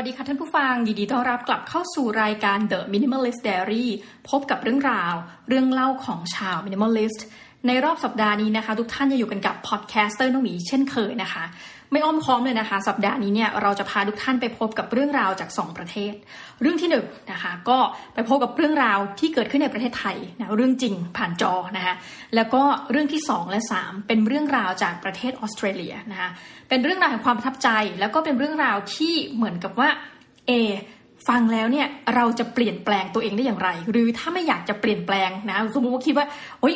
วัสดีค่ะท่านผู้ฟังยินดีต้อนรับกลับเข้าสู่รายการ The Minimalist Diary พบกับเรื่องราว เรื่องเล่าของชาว Minimalist ในรอบสัปดาห์นี้นะคะ ทุกท่านจะอยู่กันกับพอดแคสเตอร์น้องหมีเช่นเคยนะคะ ไม่อ้อมค้อมเลยนะคะ สัปดาห์นี้เนี่ยเราจะพาทุกท่านไปพบกับเรื่องราวจาก 2 ประเทศ เรื่องที่1นนะคะก็ไปพบกับเรื่องราวที่เกิดขึ้นในประเทศไทยนะเรื่องจริงผ่านจอนะคะแล้วก็เรื่องที่ 2 และ 3 เป็นเรื่องราวจากประเทศออสเตรเลียนะคะเป็นเรื่องราวแห่งความประทับใจ แล้วก็เป็นเรื่องราวที่เหมือนกับว่าเอฟังแล้วเนี่ยเราจะเปลี่ยนแปลงตัวเองได้อย่างไร หรือถ้าไม่อยากจะเปลี่ยนแปลงนะสมมติว่าคิดว่าโอ๊ย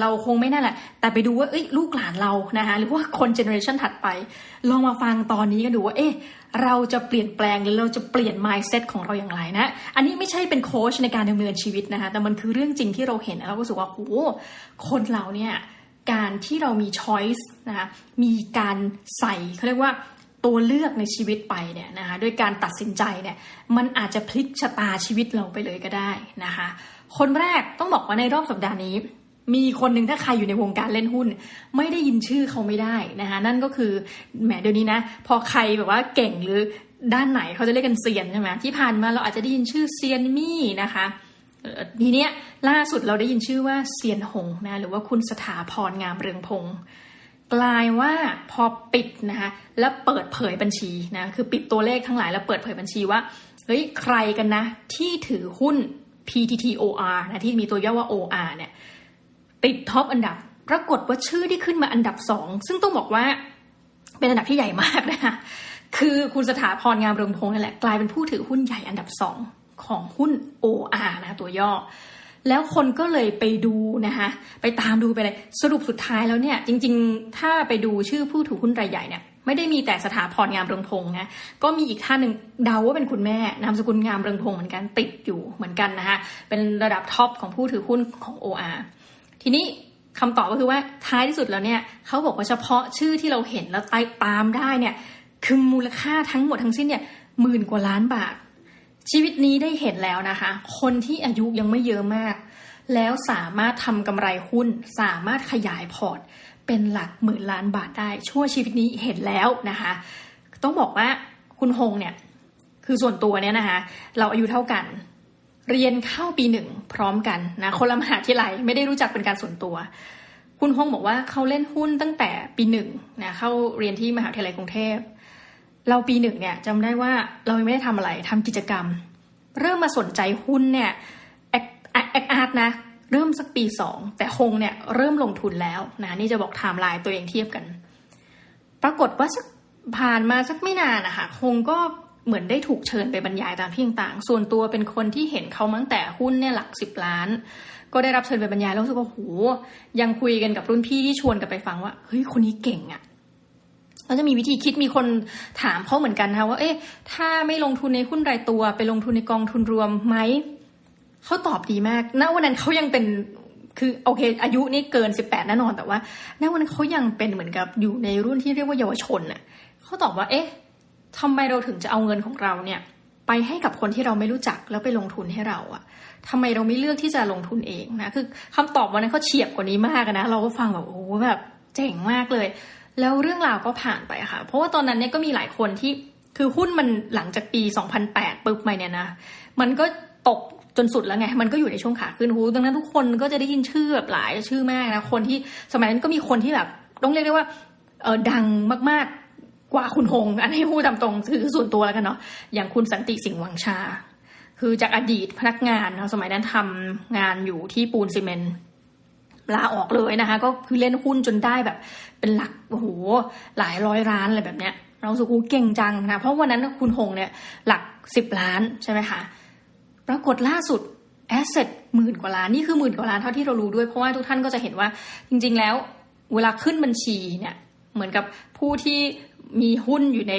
เราคงไม่นั่นแหละ แต่ไปดูว่าเอ้ยลูกหลานเรานะคะหรือว่าคนเจเนอเรชันถัดไป ลองมาฟังตอนนี้กันดูว่า เอ๊ะเราจะเปลี่ยนแปลงหรือเราจะเปลี่ยน mindset ของเราอย่างไรนะ อันนี้ไม่ใช่เป็นโค้ชในการดำเนินชีวิตนะคะแต่มันคือเรื่องจริงที่เราเห็นแล้วเราก็รู้สึกว่าโอ้คนเราเนี่ยการที่เรามี choice นะคะมีการใส่เขาเรียกว่าตัวเลือกในชีวิตไปเนี่ยนะคะด้วยการตัดสินใจเนี่ยมันอาจจะพลิกชะตาชีวิตเราไปเลยก็ได้นะคะคนแรกต้องบอกว่าในรอบสัปดาห์นี้ มีคนหนึ่งถ้าใครอยู่ในวงการเล่นหุ้น ไม่ได้ยินชื่อเขาไม่ได้นะคะนั่นก็คือแหมเดี๋ยวนี้นะ พอใครแบบว่าเก่งหรือด้านไหนเขาจะเรียกกันเซียนใช่ไหมที่ผ่านมาเราอาจจะได้ยินชื่อเซียนมี่นะคะทีเนี้ยล่าสุดเราได้ยินชื่อว่าเซียนหงนะหรือว่าคุณสถาพรงามเรืองพงศ์กลายว่าพอปิดนะคะแล้วเปิดเผยบัญชีนะคือปิดตัวเลขทั้งหลายแล้วเปิดเผยบัญชีว่าเฮ้ยใครกันนะที่ถือหุ้น PTTOR นะที่มีตัวย่อว่า OR เนี่ย ติดท็อปอันดับ ปรากฏว่าชื่อที่ขึ้นมาอันดับสองซึ่งต้องบอกว่าเป็นอันดับที่ใหญ่มากนะคะคือคุณสถาพรงามเรืองพงศ์นั่นแหละกลายเป็นผู้ถือหุ้นใหญ่อันดับสองของหุ้น OR นะตัวย่อ แล้วคนก็เลยไปดูนะคะไปตามดูไปเลยสรุปสุดท้ายแล้วเนี่ยจริงๆ ถ้าไปดูชื่อผู้ถือหุ้นรายใหญ่เนี่ยไม่ได้มีแต่สถาพรงามเรืองพงศ์นะก็มีอีกท่านหนึ่งเดาว่าเป็นคุณแม่นามสกุลงามเรืองพงศ์เหมือนกันติดอยู่เหมือนกันนะคะเป็นระดับท็อปของผู้ถือหุ้นของ OR ทีนี้คำตอบก็คือว่าท้ายที่สุดแล้วเนี่ยเขาบอกว่าเฉพาะชื่อที่เราเห็นแล้วตามได้เนี่ยคือมูลค่าทั้งหมดทั้งสิ้นเนี่ยหมื่นกว่าล้านบาท ชีวิตนี้ได้เห็นแล้วนะคะ คนที่อายุยังไม่เยอะมาก แล้วสามารถทำกำไรหุ้น สามารถขยายพอร์ต เป็นหลักหมื่นล้านบาทได้ ชั่วชีวิตนี้เห็นแล้วนะคะ ต้องบอกว่าคุณฮงเนี่ยคือส่วนตัวเนี่ยนะคะ เราอายุเท่ากัน เรียนเข้าปีหนึ่งพร้อมกันนะคนละมหาวิทยาลัยไม่ได้รู้จักเป็นการส่วนตัว คุณฮงบอกว่าเขาเล่นหุ้นตั้งแต่ปีหนึ่งนะเข้าเรียนที่มหาวิทยาลัยกรุงเทพ เราปีหนึ่งเนี่ยจำได้ว่าเราไม่ได้ทำอะไรทำกิจกรรม เริ่มมาสนใจหุ้นเนี่ยแอคแอคอาร์ตนะเริ่มสักปีสองแต่ฮงเนี่ยเริ่มลงทุนแล้วนะนี่จะบอกไทม์ไลน์ตัวเองเทียบกัน ปรากฏว่าสักผ่านมาสักไม่นานนะคะฮงก็ เหมือนได้ถูกเชิญไปบรรยายตามที่ต่างๆ ส่วนตัวเป็นคนที่เห็นเขามั้งแต่หุ้นเนี่ยหลักสิบล้าน ก็ได้รับเชิญไปบรรยายแล้วรู้สึกว่าโหยังคุยกันกับรุ่นพี่ที่ชวนกันไปฟังว่าเฮ้ยคนนี้เก่งอะแล้วจะมีวิธีคิดมีคนถามเขาเหมือนกันนะคะว่า เอ๊ะ ถ้าไม่ลงทุนในหุ้นรายตัว ไปลงทุนในกองทุนรวมไหมเขาตอบดีมากณวันนั้นเขายังเป็นคือโอเค อายุนี่เกินสิบแปดแน่นอนแต่ว่าณวันนั้นเขายังเป็นเหมือนกับอยู่ในรุ่นที่เรียกว่าเยาวชนน่ะเขาตอบว่า เอ๊ะ ทำไมเราถึงจะเอาเงินของเราเนี่ย ไปให้กับคนที่เราไม่รู้จักแล้วไปลงทุนให้เราอะทำไมเราไม่เลือกที่จะลงทุนเองนะคือคำตอบวันนั้นเขาเฉียบกว่านี้มากนะเราก็ฟังแบบโอ้แบบเจ๋งมากเลย แล้วเรื่องราวก็ผ่านไปค่ะ เพราะว่าตอนนั้นเนี่ยก็มีหลายคนที่คือหุ้นมันหลังจากปี 2008ปุ๊บไปเนี่ยนะมันก็ตกจนสุดแล้วไง มันก็อยู่ในช่วงขาขึ้นหูดังนั้นทุกคนก็จะได้ยินชื่อแบบหลายชื่อมากนะ คนที่สมัยนั้นก็มีคนที่แบบ ต้องเรียกได้ว่าเออดังมากๆก ว่าคุณหง อันนี้พูดตามตรงคือส่วนตัวแล้วกันเนาะอย่างคุณสันติสิงห์วังชา คือจากอดีตพนักงานนะสมัยนั้นทำงานอยู่ที่ปูนซีเมนต์ลาออกเลยนะคะ ก็คือเล่นหุ้นจนได้แบบ เป็นหลักโอ้โหหลายร้อยล้านอะไรแบบเนี้ย เราสุกูเก่งจังนะเพราะวันนั้นคุณหงเนี่ยหลักสิบล้านใช่ไหมคะปรากฏล่าสุดแอสเซทหมื่นกว่าล้านนี่คือหมื่นกว่าล้านเท่าที่เรารู้ด้วยเพราะว่าทุกท่านก็จะเห็นว่าจริง ๆ แล้วเวลาขึ้นบัญชีเนี่ยเหมือนกับผู้ที่ มีหุ้นอยู่ใน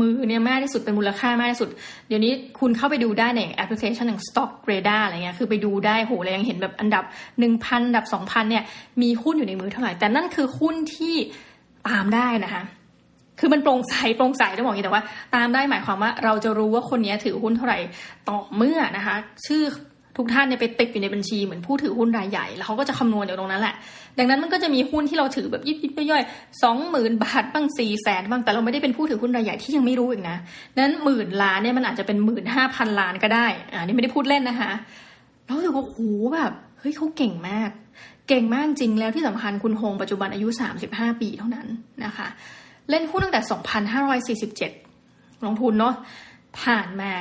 มือเนี่ยมากที่สุดเป็นมูลค่ามากที่สุด เดี๋ยวนี้คุณเข้าไปดูได้ในแอปพลิเคชันอย่าง Stock Radar อะไรเงี้ยคือไปดูได้โหเรายังเห็นแบบอันดับหนึ่งพันอันดับสองพันเนี่ย มีหุ้นอยู่ในมือเท่าไหร่ แต่นั่นคือหุ้นที่ตามได้นะคะ คือมันโปร่งใสโปร่งใสต้องบอกอย่างนี้แต่ว่า ตามได้หมายความว่าเราจะรู้ว่าคนนี้ถือหุ้นเท่าไหร่ต่อเมื่อนะคะ ชื่อ ทุกท่านเนี่ยไปติดอยู่ในบัญชีเหมือนผู้ถือหุ้นรายใหญ่แล้วเขาก็จะคำนวณอยู่ตรงนั้นแหละ ดังนั้นมันก็จะมีหุ้นที่เราถือแบบยิบยิบย่อยๆสองหมื่นบาทบ้างสี่แสนบ้างแต่เราไม่ได้เป็นผู้ถือหุ้นรายใหญ่ที่ยังไม่รู้อีกนะนั้นหมื่นล้านเนี่ยมันอาจจะเป็นหมื่นห้าพันล้านก็ได้อ่านี่ไม่ได้พูดเล่นนะคะเราถือว่าโอ้โหแบบเฮ้ยเขาเก่งมาก เก่งมากจริงแล้วที่สำคัญคุณโฮงปัจจุบันอายุ 35 ปีเท่านั้นนะคะ เล่นหุ้นตั้งแต่ 2547 ลงทุนเนาะ ผ่านมา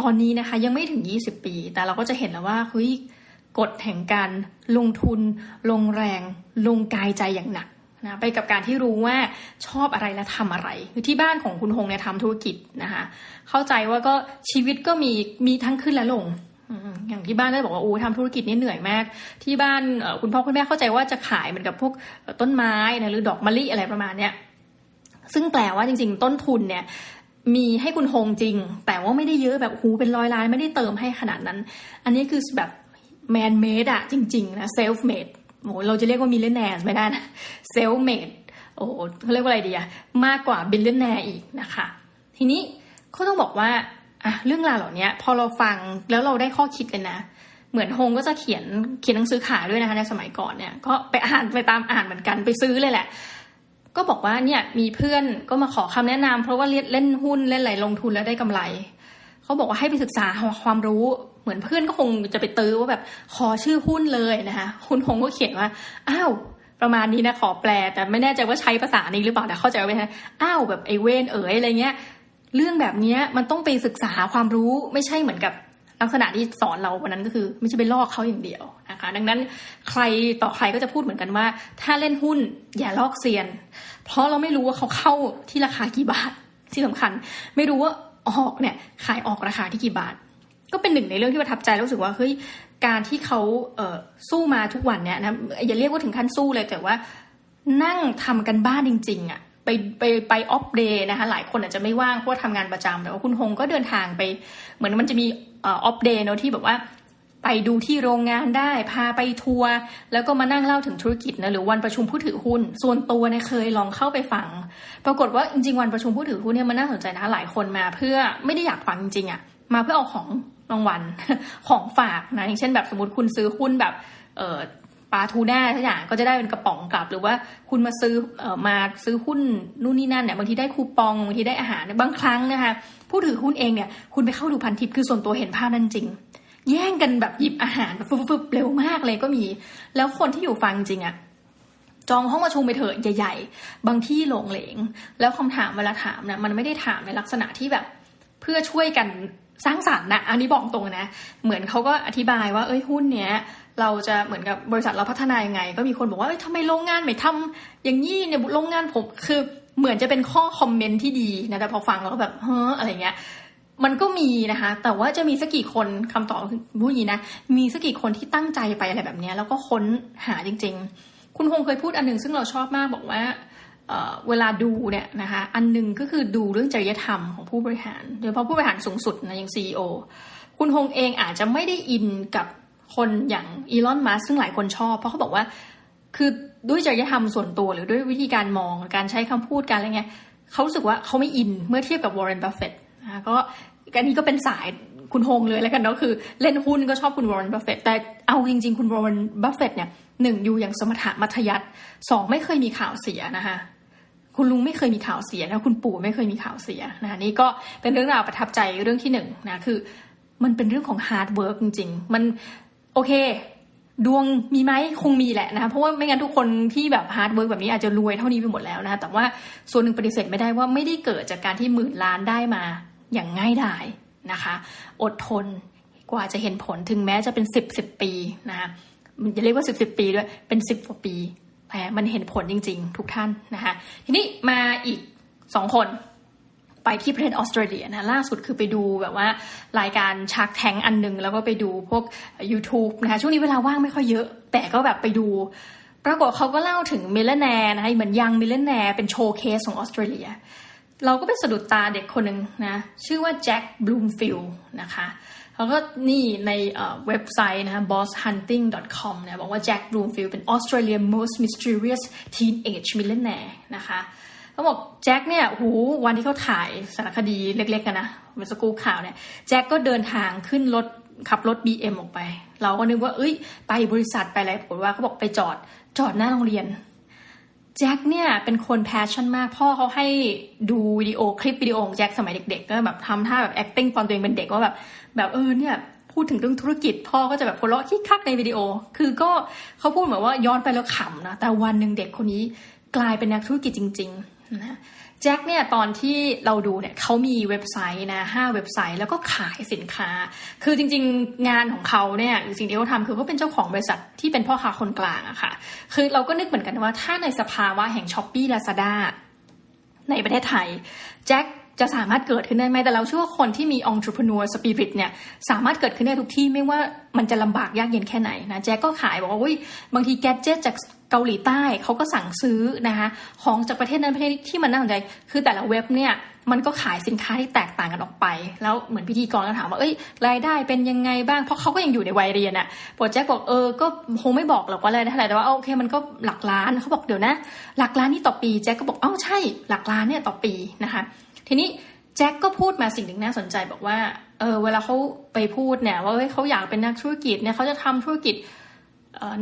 ตอนนี้นะคะ ยังไม่ถึง 20 ปี แต่เราก็จะเห็นแล้วว่าเฮ้ยกฎแห่งการลงทุน ลงแรง ลงกายใจอย่างหนักนะไปกับการที่รู้ว่าชอบอะไรและทำอะไรคือที่บ้านของคุณฮงเนี่ยทำธุรกิจนะคะ เข้าใจว่าก็ชีวิตก็มีมีทั้งขึ้นและลงอย่างที่บ้านก็บอกว่าโอ้ทำธุรกิจนี่เหนื่อยมาก ที่บ้านคุณพ่อคุณแม่เข้าใจว่าจะขายเหมือนกับพวกต้นไม้นะหรือดอกมะลิอะไรประมาณเนี้ยซึ่งแปลว่าจริงๆ ต้นทุนเนี่ย มีให้คุณโฮงจริง แต่ว่าไม่ได้เยอะแบบหูเป็นร้อยล้านไม่ได้เติมให้ขนาดนั้น อันนี้คือแบบแมนเมดอะจริง ๆ นะเซลฟ์เมดโอ้เราจะเรียกว่ามิเลนแนร์ไม่ได้นะเซลฟ์เมดโอ้เขาเรียกว่าอะไรดีอะมากกว่าบิลเลนแนร์อีกนะคะ ทีนี้เขาต้องบอกว่าอะเรื่องราวเหล่านี้พอเราฟังแล้วเราได้ข้อคิดเลยนะ เหมือนโฮงก็จะเขียนเขียนหนังสือขายด้วยนะคะในสมัยก่อนเนี่ย ก็ไปอ่านไปตามอ่านเหมือนกันไปซื้อเลยแหละ ก็บอกว่าเนี่ยมีเพื่อนก็มาขอคำแนะนำเพราะว่าเล่นหุ้นเล่นอะไรลงทุนแล้วได้กำไร เขาบอกว่าให้ไปศึกษาความรู้เหมือนเพื่อนก็คงจะไปตื้อว่าแบบขอชื่อหุ้นเลยนะคะคุณฮงก็เขียนว่าอ้าวประมาณนี้นะขอแปล แต่ไม่แน่ใจว่าใช้ภาษานี้หรือเปล่าแต่เข้าใจว่าอ้าวแบบไอเวนเอ๋ยอะไรเงี้ยเรื่องแบบนี้มันต้องไปศึกษาความรู้ไม่ใช่เหมือนกับลักษณะที่สอนเราวันนั้นก็คือ ไม่ใช่ไปลอกเขาอย่างเดียว นะคะ ดังนั้นใครต่อใครก็จะพูดเหมือนกันว่า ถ้าเล่นหุ้นอย่าลอกเซียน เพราะเราไม่รู้ว่าเขาเข้าที่ราคากี่บาทที่สำคัญ ไม่รู้ว่าออกเนี่ยขายออกราคาที่กี่บาท ก็เป็นหนึ่งในเรื่องที่ประทับใจรู้สึกว่าเฮ้ยการที่เขาเสู้มาทุกวันเนี่ยนะอย่าเรียกว่าถึงขั้นสู้เลยแต่ว่านั่งทำกันบ้านจริง ๆอะ่ะไปไปไปออฟเดย์นะคะหลายคนอาจจะไม่ว่างเพราะทำงานประจำแต่ว่าคุณฮงก็เดินทางไป เหมือนมันจะมีออฟเดย์เนาะที่แบบว่า ไปดูที่โรงงานได้ พาไปทัวร์แล้วก็มานั่งเล่าถึงธุรกิจนะหรือวันประชุมผู้ถือหุ้น ส่วนตัวเนี่ยเคยลองเข้าไปฟัง ปรากฏว่าจริงๆวันประชุมผู้ถือหุ้นเนี่ยมันน่าสนใจนะหลายคนมา เพื่อไม่ได้อยากฟังจริงๆอะ่ะมาเพื่อเอาของรางวัลของฝากนะอย่างเช่นแบบสมมติคุณซื้อหุ้นแบบเออปลาทูน่าทุกอย่างก็จะได้เป็นกระป๋องกลับ หรือว่าคุณมาซื้อเออมาซื้อหุ้นนู่นนี่นั่นเนี่ยบางทีได้คูปองบางทีได้อาหารบางครั้งนะคะผู้ถือหุ้นเองเนี่ยคุณไปเข้าดูพันทิปคือส่วนตัวเห็นภาพนั้นจริง แย่งกันแบบหยิบอาหารฟึบๆเร็วมากเลยก็มี แล้วคนที่อยู่ฟังจริงอะจองห้องประชุมไปเถอะใหญ่ๆ บางที่หลงเหลง แล้วคำถามเวลาถามเนี่ยมันไม่ได้ถามในลักษณะที่แบบ เพื่อช่วยกันสร้างสรรค์นะ อันนี้บอกตรงนะ เหมือนเขาก็อธิบายว่า เอ้ยหุ้นเนี้ยเราจะเหมือนกับบริษัทเราพัฒนายังไง ก็มีคนบอกว่าเอ้ยทำไมโรงงานไม่ทำอย่างนี้เนี่ยโรงงานผมคือเหมือนจะเป็นข้อคอมเมนต์ที่ดีนะแต่พอฟังแล้วก็แบบเฮ้ออะไรเงี้ย มันก็มีนะคะ แต่ว่าจะมีสักกี่คนคำตอบพูดอย่างนี้นะ มีสักกี่คนที่ตั้งใจไปอะไรแบบนี้แล้วก็ค้นหาจริง ๆ คุณคงเคยพูดอันหนึ่งซึ่งเราชอบมากบอกว่าเเวลาดูเนี่ยนะคะ อันหนึ่งก็คือดูเรื่องจริยธรรมของผู้บริหาร โดยเฉพาะผู้บริหารสูงสุดนะอย่างซีอคุณคงเองอาจจะไม่ได้อินกับคนอย่างอีลอน มัสซึ่งหลายคนชอบ เพราะเขาบอกว่า คือด้วยจริยธรรมส่วนตัวหรือด้วยวิธีการมอง การใช้คำพูดการอะไรเงี้ยเขารู้สึกว่าเขาไม่อินเมื่อเทียบกับวอร์เรน บัฟเฟต นะก็อันนี้ก็เป็นสายคุณโฮงเลยแล้วกันเนาะคือเล่นหุ้นก็ชอบคุณวอร์เรนบัฟเฟตแต่เอาจริง ๆ คุณวอร์เรนบัฟเฟตเนี่ยหนึ่งอยู่อย่างสมถะมัธยัติสองไม่เคยมีข่าวเสียนะคะคุณลุงไม่เคยมีข่าวเสียนะคุณปู่ไม่เคยมีข่าวเสียนะนี่ก็เป็นเรื่องราวประทับใจเรื่องที่หนึ่งนะคือ มันเป็นเรื่องของฮาร์ดเวิร์กจริง ๆ มันโอเค ดวงมีไหมคงมีแหละนะคะเพราะว่าไม่งั้นทุกคนที่แบบฮาร์ดเวิร์กแบบนี้อาจจะรวยเท่านี้ไปหมดแล้วนะแต่ว่าส่วนหนึ่งปฏิเสธไม่ได้ว่าไม่ได้เกิดจากการที่หมื่นล้านได้มา อย่างง่ายดายนะคะ อดทนกว่าจะเห็นผลถึงแม้จะเป็นสิบสิบปีนะคะมันจะเรียกว่าสิบสิบปีด้วยเป็นสิบกว่าปีแต่มันเห็นผลจริง ๆ ทุกท่านนะคะ ทีนี้มาอีกสองคนไปที่ประเทศออสเตรเลียนะล่าสุดคือไปดูแบบว่ารายการชักแทงอันหนึ่งแล้วก็ไปดูพวก YouTube นะคะช่วงนี้เวลาว่างไม่ค่อยเยอะ แต่ก็แบบไปดู ปรากฏเขาก็เล่าถึงมิลเลนแนร์นะคะเหมือนยังมิลเลนแนร์เป็นโชว์เคสของออสเตรเลีย เราก็ไปสะดุดตาเด็กคนหนึ่งนะชื่อว่าแจ็คบลูมฟิลนะคะเขาก็นี่ในเว็บไซต์นะคะ bosshunting.com เนี่ยบอกว่าแจ็คบลูมฟิลเป็น Australia most mysterious teenage millionaire นะคะเขาบอกแจ็คเนี่ยหูวันที่เขาถ่ายสารคดีเล็กๆกันนะเมื่อสักครู่ข่าวเนี่ยแจ็คก็เดินทางขึ้นรถขับรถ BM ออกไป เราก็นึกว่าเอ้ย ไปบริษัทไปอะไรปรากฏว่าเขาบอกไปจอดจอดหน้าโรงเรียน แจ็คเนี่ยเป็นคนแพชชั่นมาก พ่อเขาให้ดูวิดีโอคลิปวิดีโอของแจ็คสมัยเด็กๆ ก็แบบทำท่าแบบ acting ตอนตัวเองเป็นเด็กว่าแบบ แบบเออเนี่ยพูดถึงเรื่องธุรกิจ พ่อก็จะแบบหัวเลาะคิกคักในวิดีโอ คือก็เขาพูดเหมือนว่าย้อนไปแล้วขำนะ แต่วันหนึ่งเด็กคนนี้กลายเป็นนักธุรกิจจริง ๆ นะแจ็คเนี่ยตอนที่เราดูเนี่ยเขามีเว็บไซต์นะห้าเว็บไซต์แล้วก็ขายสินค้า คือจริงๆงานของเขาเนี่ยหรือสิ่งที่เขาทำคือเขาเป็นเจ้าของบริษัทที่เป็นพ่อค้าคนกลางอะค่ะ คือเราก็นึกเหมือนกันว่าถ้าในสภาวะแห่งช้อปปี้ลาซาด้าในประเทศไทยแจ็คจะสามารถเกิดขึ้นได้ไหมแต่เราเชื่อว่าคนที่มี entrepreneur spirit เนี่ยสามารถเกิดขึ้นได้ทุกที่ไม่ว่ามันจะลำบากยากเย็นแค่ไหนนะแจ็คก็ขายบอกว่าอุ้ยบางทีแกจิตจาก เกาหลีใต้เขาก็สั่งซื้อนะคะของจากประเทศนั้นประเทศที่มันน่าสนใจ คือแต่ละเว็บเนี่ยมันก็ขายสินค้าที่แตกต่างกันออกไป แล้วเหมือนพิธีกรก็ถามว่าเอ้ยรายได้เป็นยังไงบ้างเพราะเขาก็ยังอยู่ในวัยเรียนอะปวดแจ็คบอกเออก็คงไม่บอกหรอกว่าอะไรเท่าไหร่แต่ว่าโอเคมันก็หลักล้านเขาบอกเดี๋ยวนะ หลักล้านนี่ต่อปีแจ็คก็บอกอ้าวใช่หลักล้านเนี่ยต่อปีนะคะ ทีนี้แจ็คก็พูดมาสิ่งหนึ่งน่าสนใจบอกว่าเออเวลาเขาไปพูดเนี่ยว่าเฮ้ยเขาอยากเป็นนักธุรกิจเนี่ยเขาจะทำธุรกิจ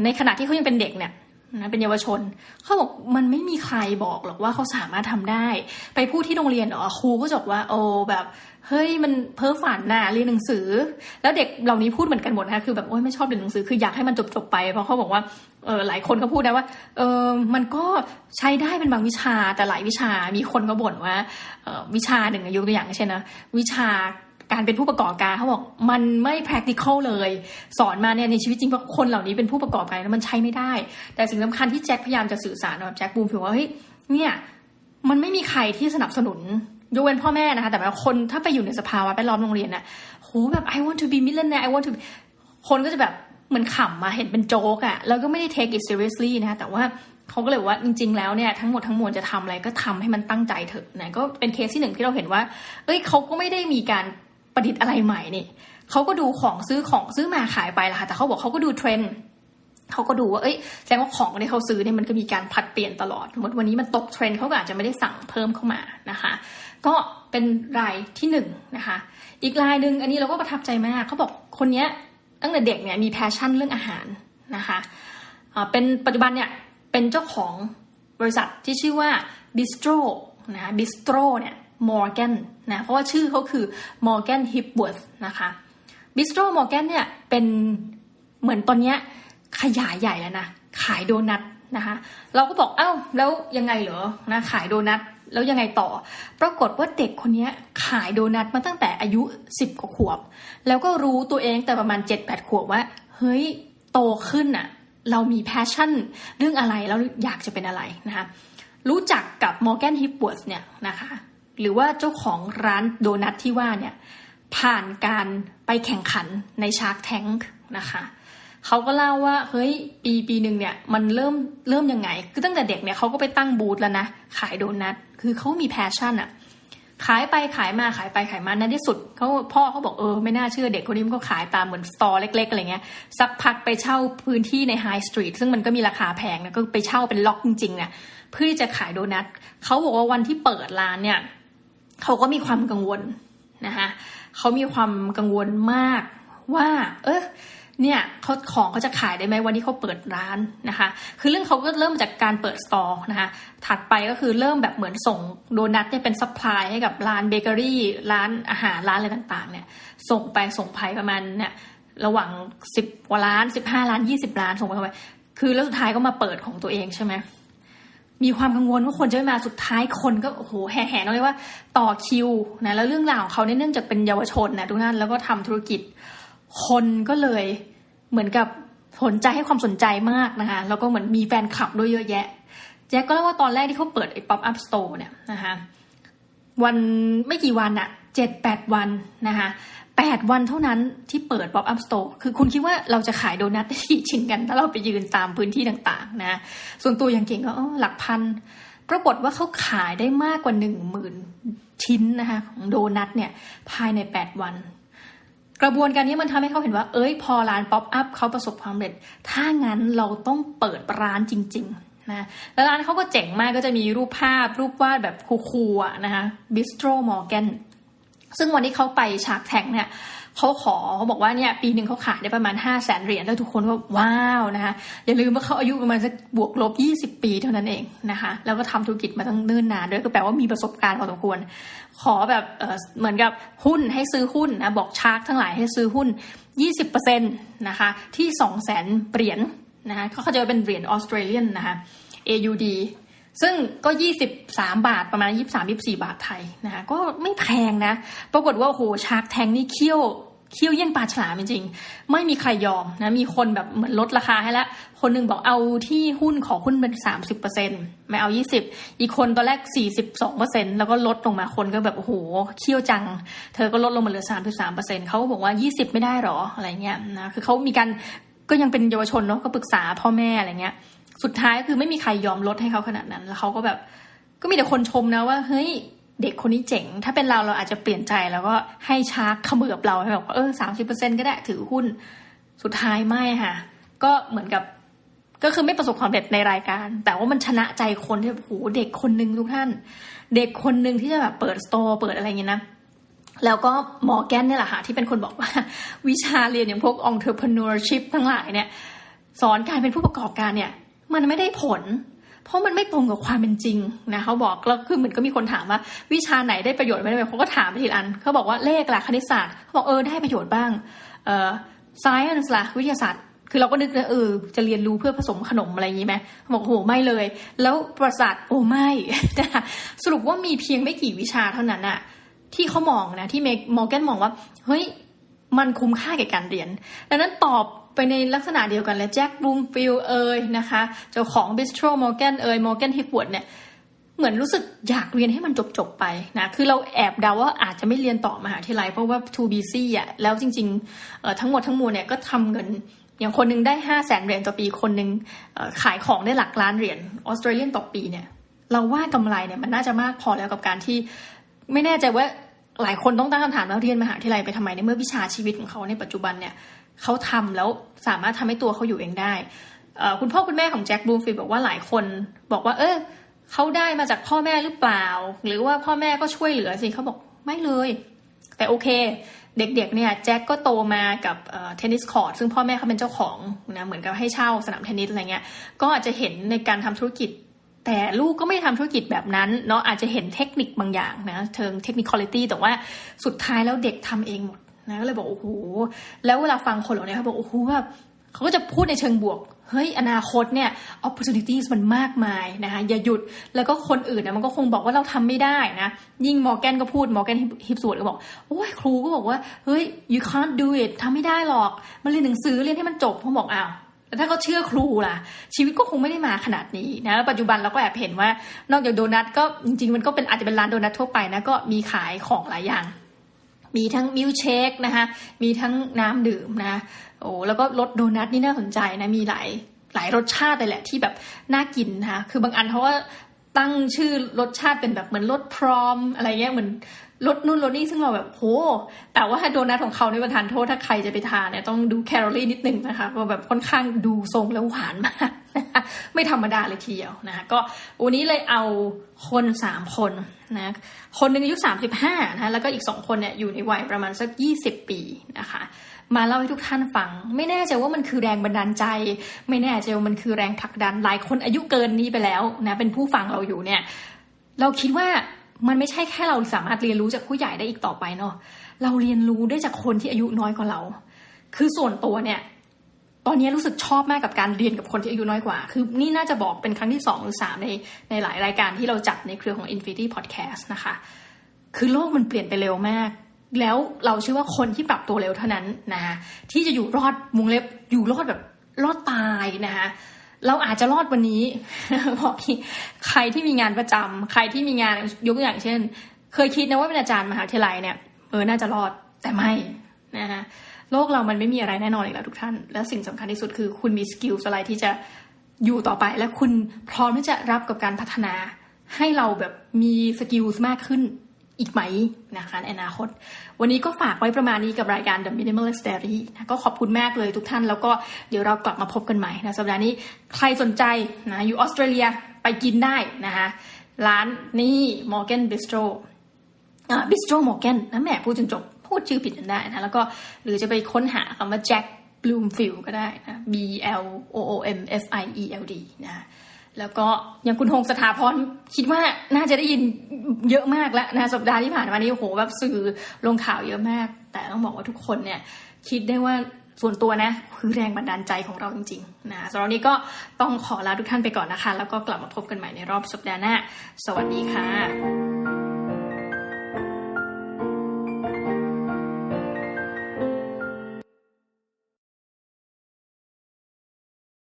ในขณะที่เขายังเป็นเด็กเนี่ย นะเป็นเยาวชน เขาบอกมันไม่มีใครบอกหรอกว่าเขาสามารถทำได้ไปพูดที่โรงเรียนอ๋อครูก็จะบอกว่าโอ้แบบเฮ้ยมันเพ้อฝันน่ะเรียนหนังสือ แล้วเด็กเหล่านี้พูดเหมือนกันหมดนะคือแบบโอ้ยไม่ชอบเรียนหนังสือคืออยากให้มันจบจบไป เพราะเขาบอกว่าเออหลายคนก็พูดนะว่าเออมันก็ใช้ได้เป็นบางวิชาแต่หลายวิชามีคนก็บ่นว่าเออวิชาหนึ่งยกตัวอย่างเช่นนะวิชา การเป็นผู้ประกอบการเขาบอกมันไม่ practical เลย สอนมาเนี่ยในชีวิตจริงเพราะคนเหล่านี้เป็นผู้ประกอบการแล้วมันใช้ไม่ได้ แต่สิ่งสำคัญที่แจ็คพยายามจะสื่อสารกับแจ็คบูมฟิลว่าเฮ้ยเนี่ยมันไม่มีใครที่สนับสนุนยกเว้นพ่อแม่นะคะ แต่ว่าคนถ้าไปอยู่ในสภาวะแวดล้อมโรงเรียนน่ะโหแบบ I want to be millionaire I want to คนก็จะแบบเหมือนขำมาเห็นเป็นโจ๊กอะแล้วก็ไม่ได้ take it seriously นะคะแต่ว่าเขาก็เลยว่าจริง ๆ แล้วเนี่ยทั้งหมดทั้งมวลจะทำอะไรก็ทำให้มันตั้งใจเถอะนะก็เป็นเคสที่หนึ่งที่เราเห็นว่า เอ้ยเขาก็ไม่ได้มีการ ประดิษฐ์อะไรใหม่นี่เขาก็ดูของซื้อของซื้อมาขายไปละค่ะแต่เขาบอกเขาก็ดูเทรนด์เขาก็ดูว่า เอ้ย แสดงว่าของที่เขาซื้อเนี่ยมันก็มีการผัดเปลี่ยนตลอดสมมติวันนี้มันตกเทรนด์เขาก็อาจจะไม่ได้สั่งเพิ่มเข้ามานะคะ ก็เป็นรายที่หนึ่งนะคะ อีกรายหนึ่งอันนี้เราก็ประทับใจมากเขาบอกคนนี้ตั้งแต่เด็กเนี่ยมีแพชชั่นเรื่องอาหารนะคะเป็นปัจจุบันเนี่ยเป็นเจ้าของบริษัทที่ชื่อว่า bistro นะคะ bistro เนี่ย Morgan นะเพราะว่าชื่อเขาคือ Morgan Hipworth นะคะ Bistro Morgan เนี่ยเป็นเหมือนตอนนี้ขยายใหญ่แล้วนะ ขายโดนัทนะคะเราก็บอกเอ้าแล้วยังไงเหรอนะขายโดนัทแล้วยังไงต่อ ปรากฏว่าเด็กคนนี้ขายโดนัทมาตั้งแต่อายุ 10กว่าขวบ แล้วก็รู้ตัวเองแต่ประมาณ 7-8 ขวบว่า เฮ้ยโตขึ้นอะเรามีแพชชั่นเรื่องอะไรแล้วอยากจะเป็นอะไรนะคะรู้จักกับ Morgan Hipworth เนี่ยนะคะ หรือว่าเจ้าของร้านโดนัทที่ว่าเนี่ยผ่านการไปแข่งขันในชาร์กแทงค์นะคะเขาก็เล่าว่าเฮ้ยปีปีหนึ่งเนี่ยมันเริ่มเริ่มยังไง คือตั้งแต่เด็กเนี่ยเขาก็ไปตั้งบูธแล้วนะ ขายโดนัทคือเขามีแพชชั่นอะขายไปขายมาขายไปขายมาในที่สุดเขาพ่อเขาบอกเออไม่น่าเชื่อเด็กคนนี้มันก็ขายตามเหมือนสตอร์เล็กๆอะไรเงี้ยสักพักไปเช่าพื้นที่ในไฮสตรีทซึ่งมันก็มีราคาแพงนะก็ไปเช่าเป็นล็อกจริงๆเนี่ยเพื่อที่จะขายโดนัทเขาบอกว่าวันที่เปิดร้านเนี่ย เขาก็มีความกังวลนะคะเขามีความกังวลมากว่า เออเนี่ยเขาของเขาจะขายได้ไหมวันที่เขาเปิดร้านนะคะ คือเรื่องเขาก็เริ่มจากการเปิดสตอร์นะคะ ถัดไปก็คือเริ่มแบบเหมือนส่งโดนัทเนี่ยเป็นซัพพลายให้กับร้านเบเกอรี่ ร้านอาหารร้านอะไรต่างๆ เนี่ย ส่งไปส่งไปประมาณเนี่ยระหว่างสิบกว่าล้านสิบห้าล้านยี่สิบล้านส่งไปเข้าไปคือแล้วสุดท้ายก็มาเปิดของตัวเองใช่ไหม มีความกังวลว่าคนจะไม่มาสุดท้ายคนก็โอ้โหแห่ๆเลยว่าต่อคิวนะแล้วเรื่องราวของเขาเนี่ยเนื่องจากเป็นเยาวชนนะทุกท่านแล้วก็ทำธุรกิจ คนก็เลยเหมือนกับสนใจให้ความสนใจมากนะคะแล้วก็เหมือนมีแฟนคลับด้วยเยอะแยะ แจ็คก็เล่าว่าตอนแรกที่เขาเปิดไอ้ป๊อปอัพสโตร์เนี่ยนะคะวันไม่กี่วันอะเจ็ดแปดวันนะคะ แปดวันเท่านั้นที่เปิด pop up store คือคุณคิดว่าเราจะขายโดนัทได้กี่ชินกัน ถ้าเราไปยืนตามพื้นที่ต่างๆนะ ส่วนตัวอย่างเก่งก็หลักพัน ปรากฏว่าเขาขายได้มากกว่าหนึ่งหมื่นชิ้นนะคะของโดนัทเนี่ยภายในแปดวัน กระบวนการนี้มันทำให้เขาเห็นว่า เอ้ยพอร้านป๊อปอัพเขาประสบความสำเร็จ ถ้างั้นเราต้องเปิดร้านจริง ๆนะแล้วร้านเขาก็เจ๋งมากก็จะมีรูปภาพรูปวาดแบบคูลๆนะคะ Bistro Morgan ซึ่งวันที่เขาไปฉากแทงเนี่ยเขาขอเขาบอกว่าเนี่ยปีหนึ่งเขาขายได้ประมาณ5 0 0แสนเหรียญแล้วทุกคนก็ว้าวนะคะอย่าลืมว่าเขาอายุประมาณสักบวกลบ 20 ปีเท่านั้นเองนะคะแล้วก็ทำธุรกิจมาตั้งเนิ่นนานด้วยก็แปลว่ามีประสบการณ์พอสมควร ขอแบบเเหมือนกับหุ้นให้ซื้อหุ้นนะบอกชาร์กทั้งหลายให้ซื้อหุ้น 20%นะคะที่ 2 0 0แสนเหรียญนะคะเขาจะเป็นเหรียญออสเตรเลียนนะคะ AUD ซึ่งก็ 23 บาทประมาณ 23 24 บาทไทยนะคะก็ไม่แพงนะ ปรากฏว่าโอ้โหชาร์กแทงนี่เคี่ยวเคี่ยวเยี่ยงปลาฉลามจริงๆ ไม่มีใครยอมนะ มีคนแบบเหมือนลดราคาให้แล้วคนหนึ่งบอกเอาที่หุ้นขอหุ้นเป็น30%ไม่เอา20อีกคนตอนแรก42%แล้วก็ลดลงมาคนก็แบบโอ้โหเคี่ยวจัง เธอก็ลดลงมาเหลือ33%เขาบอกว่า20ไม่ได้หรออะไรเงี้ยนะ คือเขามีการก็ยังเป็นเยาวชนเนาะก็ปรึกษาพ่อแม่อะไรเงี้ย สุดท้ายคือไม่มีใครยอมลดให้เขาขนาดนั้น แล้วเขาก็แบบ ก็มีแต่คนชมนะว่า เฮ้ย เด็กคนนี้เจ๋ง ถ้าเป็นเราเราอาจจะเปลี่ยนใจแล้วก็ให้ชาร์กขมือบเราให้แบบเออสามสิบเปอร์เซ็นก็ได้ถือหุ้น สุดท้ายไม่ค่ะ ก็เหมือนกับก็คือไม่ประสบความสำเร็จในรายการ แต่ว่ามันชนะใจคนที่โหเด็กคนหนึ่งทุกท่าน เด็กคนหนึ่งที่จะแบบเปิดสโตร์เปิดอะไรเงี้ยนะแล้วก็หมอแกนเนี่ยแหละค่ะที่เป็นคนบอกว่า วิชาเรียนอย่างพวก entrepreneurship ทั้งหลายเนี่ย สอนการเป็นผู้ประกอบการเนี่ย มันไม่ได้ผล เพราะมันไม่ตรงกับความเป็นจริงนะเขาบอกแล้วคือเหมือนก็มีคนถามว่า วิชาไหนได้ประโยชน์ไม่ได้เขาก็ถามไปทีละอันเขาบอกว่าเลขล่ะคณิตศาสตร์เขาบอกเออได้ประโยชน์บ้างเอ่อ science ล่ะวิทยาศาสตร์คือเราก็นึกนะเออจะเรียนรู้เพื่อผสมขนมอะไรอย่างนี้ไหมบอกโหไม่เลย แล้วประสาทโอ้ไม่นะสรุปว่ามีเพียงไม่กี่วิชาเท่านั้นอะที่เขามองนะที่เมกมอร์แกนมองว่า เฮ้ย มันคุ้มค่าแก่การเรียน ดังนั้นตอบไปในลักษณะเดียวกันเลยแจ็คบูมฟิลเอยนะคะ เจ้าของบิสโตรมอร์แกนเอยมอร์แกนฮิปวดเนี่ยเหมือนรู้สึกอยากเรียนให้มันจบๆไปนะ คือเราแอบเดาว่าอาจจะไม่เรียนต่อมหาวิทยาลัยเพราะว่า too busy อะ แล้วจริงๆ ทั้งหมดทั้งมวลเนี่ยก็ทำเงิน อย่างคนนึงได้ห้าแสนเหรียญต่อปีคนหนึ่งขายของได้หลักล้านเหรียญออสเตรเลียนต่อปีเนี่ย เราว่ากำไรเนี่ยมันน่าจะมากพอแล้วกับการที่ไม่แน่ใจว่า หลายคนต้องตั้งคำถามแล้วเรียนมหาวิทยาลัยไปทำไมในเมื่อวิชาชีวิตของเขาในปัจจุบันเนี่ยเขาทำแล้วสามารถทำให้ตัวเขาอยู่เองได้คุณพ่อคุณแม่ของแจ็คบูมฟิลบอกว่าหลายคนบอกว่า เออเขาได้มาจากพ่อแม่หรือเปล่า หรือว่าพ่อแม่ก็ช่วยเหลือสิเขาบอกไม่เลย แต่โอเค เด็กๆเนี่ยแจ็คก็โตมากับเทนนิสคอร์ตซึ่งพ่อแม่เขาเป็นเจ้าของนะเหมือนกับให้เช่าสนามเทนนิสอะไรเงี้ยก็อาจจะเห็นในการทำธุรกิจ แต่ลูกก็ไม่ได้ทำธุรกิจแบบนั้นเนาะอาจจะเห็นเทคนิคบางอย่างนะเชิงเทคนิคคุณภาพแต่ว่าสุดท้ายแล้วเด็กทำเองหมดนะก็เลยบอกโอ้โหแล้วเวลาฟังคนเหล่านี้เขาบอกโอ้โหแบบเขาก็จะพูดในเชิงบวก เฮ้ย อนาคตเนี่ย opportunities มันมากมายนะคะ อย่าหยุด แล้วก็คนอื่นนะมันก็คงบอกว่าเราทำไม่ได้นะ ยิ่งมอร์แกนก็พูด มอร์แกนฮิปสวดก็บอก โอ้ยครูก็บอกว่า เฮ้ย you can't do it ทำไม่ได้หรอกมาเรียนหนังสือเรียนให้มันจบเขาบอกอ้าว แต่ถ้าเขาเชื่อครูล่ะ ชีวิตก็คงไม่ได้มาขนาดนี้นะแล้วปัจจุบันเราก็แอบเห็นว่า นอกจากโดนัทก็จริงๆ มันก็เป็นอาจจะเป็นร้านโดนัททั่วไปนะก็มีขายของหลายอย่าง มีทั้งมิลเชคนะคะมีทั้งน้ำดื่มนะโอ้แล้วก็รสโดนัทนี่น่าสนใจนะมีหลายหลายรสชาติเลยแหละที่แบบน่ากินนะคะคือบางอันเขาว่าตั้งชื่อรสชาติเป็นแบบเหมือนรสพรอมอะไรเงี้ยเหมือน รสนู่นรสนี่ซึ่งเราแบบโห แต่ว่าโดนัทของเขาในประทานโทษถ้าใครจะไปทานเนี่ยต้องดูแคลอรี่นิดนึงนะคะเพราะแบบค่อนข้างดูทรงแล้วหวานมากไม่ธรรมดาเลยทีเดียวนะคะก็วันนี้เลยเอาคนสามคนนะคนหนึ่งอายุสามสิบห้านะแล้วก็อีกสองคนเนี่ยอยู่ในวัยประมาณสักยี่สิบปีนะคะมาเล่าให้ทุกท่านฟัง ไม่แน่ใจว่ามันคือแรงบันดาลใจ ไม่แน่ใจว่ามันคือแรงผลักดันหลายคนอายุเกินนี้ไปแล้วนะเป็นผู้ฟังเราอยู่เนี่ย เราคิดว่า มันไม่ใช่แค่เราสามารถเรียนรู้จากผู้ใหญ่ได้อีกต่อไปเนาะเราเรียนรู้ได้จากคนที่อายุน้อยกว่าเรา คือส่วนตัวเนี่ย ตอนนี้รู้สึกชอบมากกับการเรียนกับคนที่อายุน้อยกว่า คือนี่น่าจะบอกเป็นครั้งที่สองหรือสามในในหลายรายการที่เราจัดในเครือของ Infinity Podcast นะคะ คือโลกมันเปลี่ยนไปเร็วมาก แล้วเราเชื่อว่าคนที่ปรับตัวเร็วเท่านั้นนะที่จะอยู่รอดมุงเล็บอยู่รอดแบบรอดตายนะคะ เราอาจจะรอดวันนี้บอกใครที่มีงานประจำใครที่มีงานยกตัวอย่างเช่น เคยคิดนะว่าเป็นอาจารย์มหาวิทยาลัยเนี่ยเออน่าจะรอดแต่ไม่นะคะโลกเรามันไม่มีอะไรแน่นอนอีกแล้วทุกท่าน และสิ่งสำคัญที่สุดคือ คุณมีสกิลอะไรที่จะอยู่ต่อไป และคุณพร้อมที่จะรับกับการพัฒนา ให้เราแบบมีสกิลมากขึ้น อีกไหมนะคะในอนาคต วันนี้ก็ฝากไว้ประมาณนี้กับรายการ The Minimalist Diary นะก็ขอบคุณมากเลยทุกท่าน แล้วก็เดี๋ยวเรากลับมาพบกันใหม่นะสัปดาห์นี้ใครสนใจนะอยู่ออสเตรเลียไปกินได้นะคะร้านนี่ Morgan Bistro บิสโตรโมเกนนะแหมพูดจนจบ พูดชื่อผิดจนได้นะแล้วก็หรือจะไปค้นหาคำว่าแจ็คบลูมฟิลก็ได้นะ B L O O M F I E L D นะ แล้วก็อย่างคุณหงสถาพรคิดว่าน่าจะได้ยินเยอะมากแล้วนะสัปดาห์ที่ผ่านมานี้โอ้โหแบบสื่อลงข่าวเยอะมาก แต่ต้องบอกว่าทุกคนเนี่ยคิดได้ว่าส่วนตัวนะคือแรงบันดาลใจของเราจริงๆนะสำหรับนี้ก็ต้องขอลาทุกท่านไปก่อนนะคะ แล้วก็กลับมาพบกันใหม่ในรอบสัปดาห์หน้า สวัสดีค่ะ